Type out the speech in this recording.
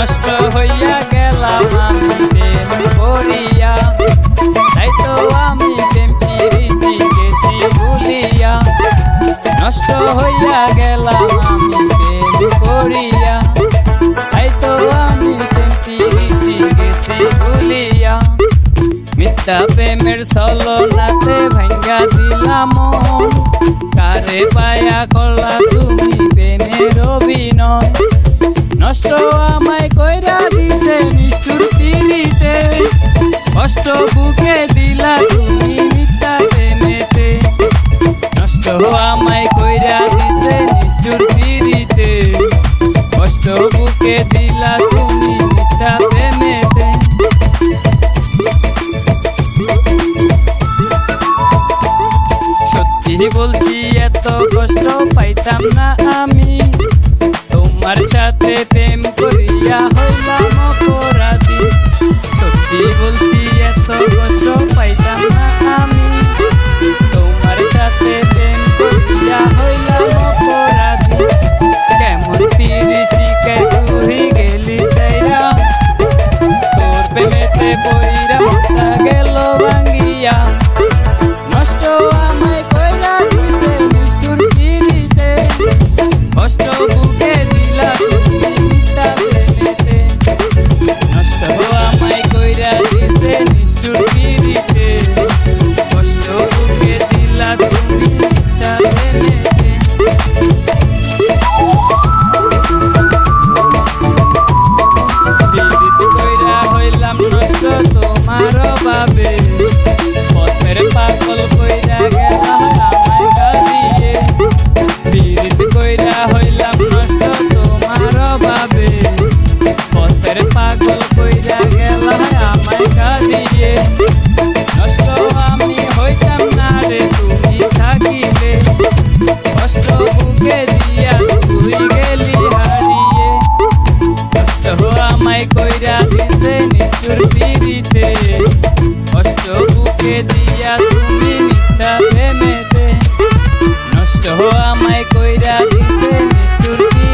নষ্ট হইয়া গেলাম আমি প্রেম করিয়া। তাই তো আমি প্রেম গেছি ভুলিয়া নষ্ট হইয়া গেলাম আমি প্রেম করিয়া। তাই তো আমি প্রেম ফিরিতে গেছি ভুলিয়া মিথ্যা প্রেমের সলনাতে ভাঙ্গা দিলাম কারে পায়া করলা তুমি প্রেমের অভিনয়? নষ্ট আমায় কষ্ট বুকে দিলা তুমি সত্যি বলছি, এত কষ্ট পাইতাম না আমি। তোমার সাথে প্রেম করিয়া হইলাম ও আমায় কইরা দিছে নিষ্ঠুর